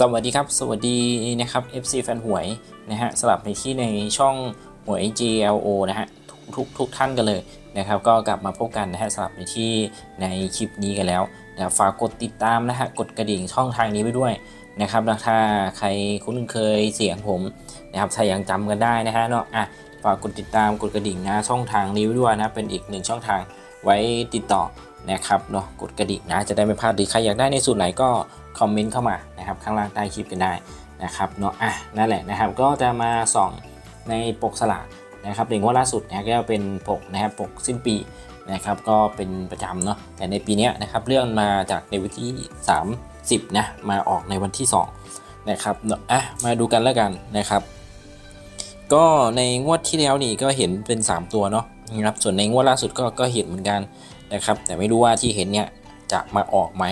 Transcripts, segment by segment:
สวัสดีครับ สวัสดีนะครับ FC แฟนหวยนะฮะสลับในที่ในช่องหวย GLO นะฮะทุกทุกทุกท่านกันเลยนะครับก็กลับมาพบกันนะฮะสลับในที่ในคลิปนี้กันแล้วนะฝากกดติดตามนะฮะกดกระดิ่งช่องทางนี้ไว้ด้วยนะครับถ้าใครคุ้นเคยเสียงผมนะครับถ้ายังจำกันได้นะฮะเนาะอะฝากกดติดตามกดกระดิ่งนะช่องทางนี้ไว้ด้วยนะเป็นอีกหนึ่งช่องทาง ไว้ติดต่อนะครับเนาะกดกระดิ่งนะจะได้ไม่พลาดหรือใครอยากได้ในสูตรไหนก็คอมเมนต์เข้ามานะครับข้างล่างใต้คลิปกันได้นะครับเนาะอะนั่นแหละนะครับก็จะมาส่องในปกสลากนะครับถึงว่าล่าสุดนะก็เป็นปกนะครับปกสิ้นปีนะครับก็เป็นประจำเนาะแต่ในปีนี้นะครับเรื่องมาจากในวันที่ 30นะมาออกในวันที่ 2 นะครับเนาะอะมาดูกันแล้วกันนะครับ ก็ในงวดที่แล้วนี่ก็เห็นเป็น 3 ตัวเนาะ นะครับ ส่วนในงวดล่าสุดก็ก็เห็นเหมือนกันนะครับ แต่ไม่รู้ว่าที่เห็นเนี่ยจะมาออกไหม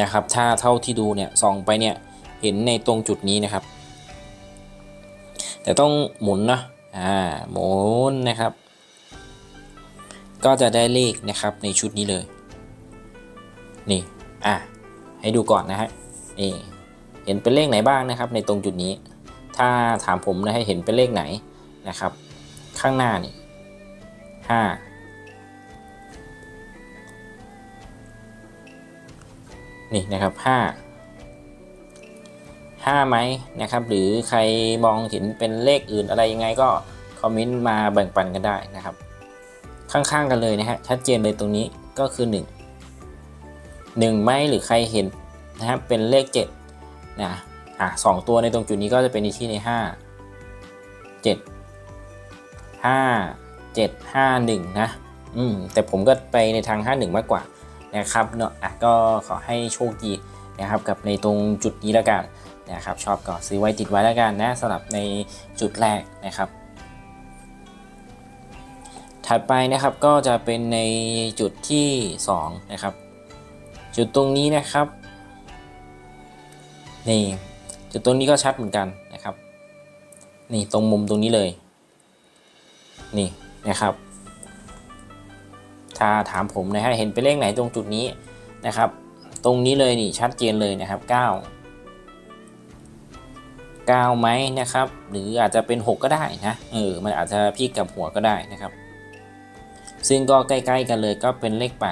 นะครับ ถ้าเท่าที่ดูเนี่ยส่องไปเนี่ยเห็นในตรงจุดนี้นะครับ แต่ต้องหมุนนะอ่าหมุนนะครับ ก็จะได้เลขนะครับในชุดนี้เลย นี่อะให้ดูก่อนนะฮะนี่เห็นเป็นเลขไหนบ้างนะครับ ในตรงจุดนี้ ถ้าถามผมนะให้เห็นเป็นเลขไหนนะครับ ข้างหน้านี่ ห้านี่นะครับห้าห้าไหมนะครับ หรือใครมองเห็นเป็นเลขอื่นอะไรยังไงก็คอมเมนต์มาแบ่งปันกันได้นะครับ ข้างๆกันเลยนะฮะชัดเจนเลยตรงนี้ก็คือ 1 1ไหมหรือใครเห็นนะครับเป็นเลข7นะอะสองตัวในตรงจุดนี้ก็จะเป็นที่ในห้าเจ็ดห้าเจ็ดห้าหนึ่งนะ อืม แต่ผมก็ไปในทางห้าหนึ่งมากกว่านะครับเนาะอะก็ขอให้โชคดีนะครับกับในตรงจุดนี้แล้วกันนะครับชอบก็ซื้อไว้ติดไว้แล้วกันนะสำหรับในจุดแรกนะครับ ถัดไปนะครับก็จะเป็นในจุดที่ 2 นะครับ จุดตรงนี้นะครับนี่จุดตรงนี้ก็ชัดเหมือนกันนะครับ นี่ตรงมุมตรงนี้เลย นี่ นะครับ ถ้าถามผมนะฮะเห็นเป็นเลขไหนตรงจุดนี้นะครับ ตรงนี้เลยนี่ชัดเจนเลยนะครับ 9 9ไหมนะครับ หรืออาจจะเป็น 6 ก็ได้นะเออมันอาจจะพลิกกับหัวก็ได้นะครับ ซึ่งก็ใกล้ๆกันเลยก็เป็นเลข8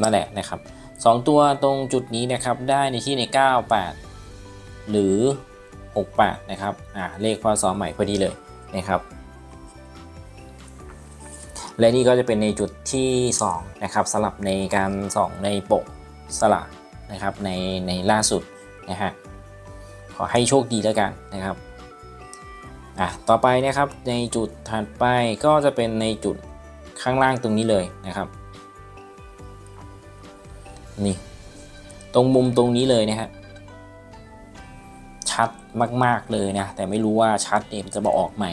นั่นแหละนะครับ 2 ตัวตรงจุดนี้นะครับได้ในที่ใน 98 หรือ 68นะครับอ่าเลขพศใหม่พอดีเลยนะครับ และนี่ก็จะเป็นในจุดที่2นะครับสลับในการส่องในปกสลากนะครับในในล่าสุดนะฮะขอให้โชคดีแล้วกันนะครับอะต่อไปนะครับในจุดถัดไปก็จะเป็นในจุดข้างล่างตรงนี้เลยนะครับนี่ตรงมุมตรงนี้เลยนะฮะชัด มากๆเลยนะ แต่ไม่รู้ว่าชัดเนี่ยมันจะมาออกไหม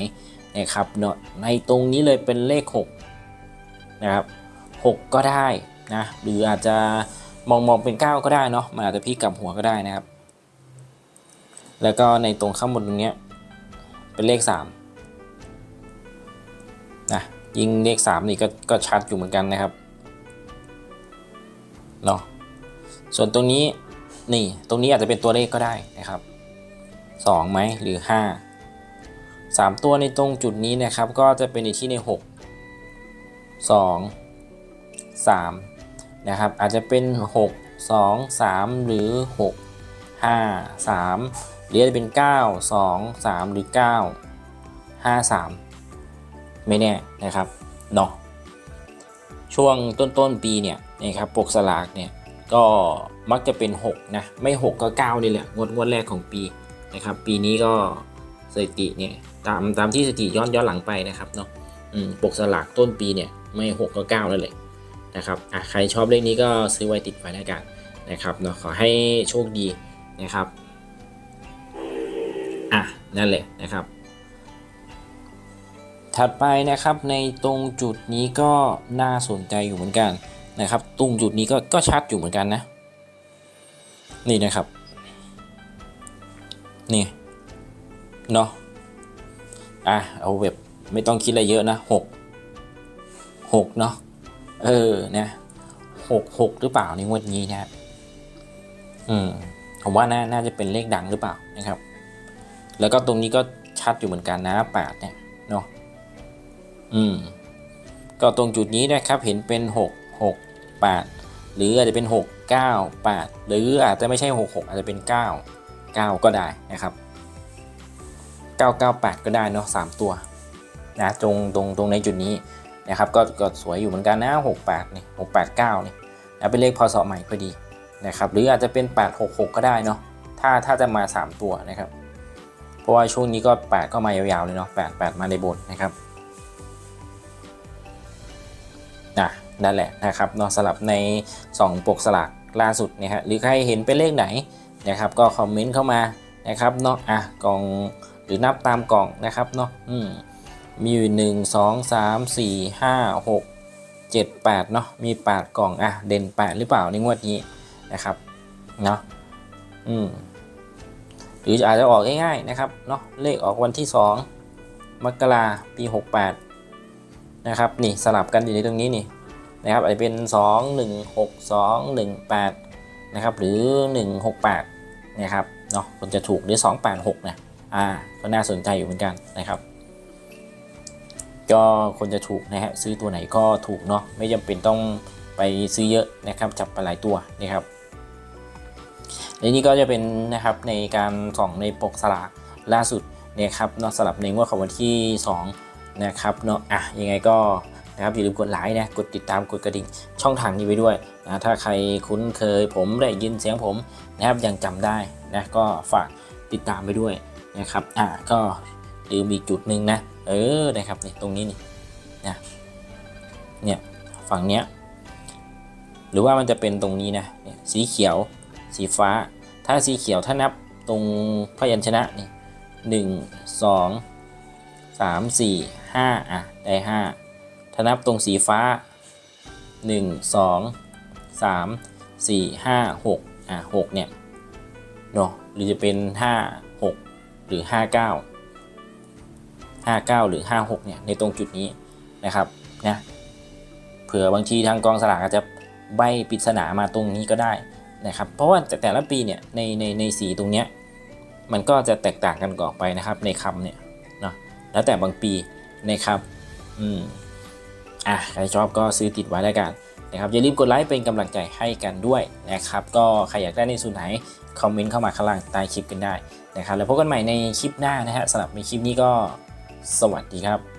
นะครับเนาะในตรงนี้เลยเป็นเลข 6 นะครับ 6 ก็ได้นะหรืออาจจะมองมองเป็น 9 ก็ได้เนาะมันอาจจะพลิกลับหัวก็ได้นะครับ แล้วก็ในตรงข้างบนตรงเนี้ยเป็นเลข3นะยิงเลข 3 นี่ก็ก็ชัดอยู่เหมือนกันนะครับเนาะส่วนตรงนี้นี่ตรงนี้อาจจะเป็นตัวเลขก็ได้นะครับ 2ไหมหรือ 5 3 ตัวในตรงจุดนี้นะครับ ก็จะเป็นในที่ใน 6 2 3 นะครับ อาจจะเป็น 6 2 3 หรือ 6 5 3 หรือจจะเป็น 9 2 3 หรือ 9 5 3 ไม่แน่นะครับเนาะช่วงต้นต้นปีเนี่ยนะครับปกสลากเนี่ยก็มักจะเป็น 6 นะ ไม่ 6 ก็ 9 นี่แหละงวดงวดแรกของปี นะครับ ปีนี้ก็สถิติเนี่ยตามตามที่สถิติย้อนย้อนหลังไปนะครับเนาะปกสลากต้นปีเนี่ยไม่6ก็9นั่นแหละนะครับอะใครชอบเลขนี้ก็ซื้อไว้ติดไว้แล้วกันนะครับเนาะขอให้โชคดีนะครับอะนั่นแหละนะครับ ถัดไปนะครับในตรงจุดนี้ก็น่าสนใจอยู่เหมือนกันนะครับ ตรงจุดนี้ก็ก็ชัดอยู่เหมือนกันนะ นี่นะครับ นี่เนาะอะเอาแบบไม่ต้องคิดอะไรเยอะนะหกหกเนาะเออเนี่ยหกหกหรือเปล่าในงวดนี้นะฮะอืมผมว่าน่าน่าจะเป็นเลขดังหรือเปล่านะครับ แล้วก็ตรงนี้ก็ชัดอยู่เหมือนกันนะแปดเนี่ยเนาะอืมก็ตรงจุดนี้นะครับเห็นเป็นหกหกแปดหรืออาจจะเป็นหกเก้าแปดหรืออาจจะไม่ใช่หกหกอาจจะเป็นเก้า เก้าก็ได้นะครับเก้าเก้าแปดก็ได้เนาะสามตัวนะตรงตรงตรงในจุดนี้นะครับก็ก็สวยอยู่เหมือนกันนะหกแปดนี่หกแปดเก้านี่นะเป็นเลขพศใหม่พอดีนะครับหรืออาจจะเป็นแปดหกหกก็ได้เนาะถ้าถ้าจะมาสามตัวนะครับ เพราะว่าช่วงนี้ก็แปดก็มายาวๆเลยเนาะแปดแปดมาในบทนะครับนะนั่นแหละนะครับเนาะสลับใน 2 ปกสลากล่าสุดนี่ยฮะหรือใครเห็นเป็นเลขไหน นะครับ ก็คอมเมนต์เข้ามานะครับเนาะอะกล่องหรือนับตามกล่องนะครับเนาะอืมมีอยู่หนึ่งสองสามสี่ห้าหกเจ็ดแปดเนาะมีแปดกล่องอะเด่นแปดหรือเปล่าในงวดนี้นะครับเนาะอืมหรืออาจจะออกง่ายๆนะครับเนาะเลขออกวันที่ 2 มกราปี 68 นะครับนี่สลับกันอยู่ในตรงนี้นี่นะครับอาจจะเป็น 2 1 6 2 1 8 นะครับหรือ 168 นะครับเนาะคนจะถูกหรือ 286นะอ่าก็น่าสนใจอยู่เหมือนกันนะครับ ก็คนจะถูกนะฮะซื้อตัวไหนก็ถูกเนาะไม่จำเป็นต้องไปซื้อเยอะนะครับจับไปหลายตัวนะครับและนี่ก็จะเป็นนะครับในการส่องในปกสลากล่าสุดนะครับเนาะสลับในงวดของวันที่ 2 นะครับเนาะอะยังไงก็ นะครับอย่าลืมกดไลค์นะกดติดตามกดกระดิ่งช่องทางนี้ไว้ด้วยนะถ้าใครคุ้นเคยผมได้ยินเสียงผมนะครับยังจำได้นะก็ฝากติดตามไปด้วยนะครับอะก็ลืมอีกจุดหนึ่งนะเออนะครับนี่ตรงนี้นี่นะเนี่ยฝั่งเนี้ยหรือว่ามันจะเป็นตรงนี้นะสีเขียวสีฟ้า ถ้าสีเขียวถ้านับตรงพยัญชนะนี่หนึ่งสองสามสี่ห้าอะได้ห้า ถ้านับตรงสีฟ้าหนึ่งสองสามสี่ห้าหกอะหกเนี่ยเนาะหรือจะเป็นห้าหกหรือห้าเก้าห้าเก้าหรือห้าหกเนี่ยในตรงจุดนี้นะครับนะเผื่อบางทีทางกองสลากอาจจะใบปริศนามาตรงนี้ก็ได้นะครับ เพราะว่าแต่แตละปีเนี่ยในในในสีตรงเนี้ยมันก็จะแตกต่างกันก่อไปนะครับในคำเนี่ยเนอะแล้วแต่บางปีนะครับอืม อะใครชอบก็ซื้อติดไว้แล้วกันนะครับอย่าลืมกดไลค์เป็นกำลังใจให้กันด้วยนะครับก็ใครอยากได้ในส่วนไหนคอมเมนต์เข้ามาข้างล่างใต้คลิปกันได้นะครับแล้วพบกันใหม่ในคลิปหน้านะฮะสำหรับในคลิปนี้ก็สวัสดีครับ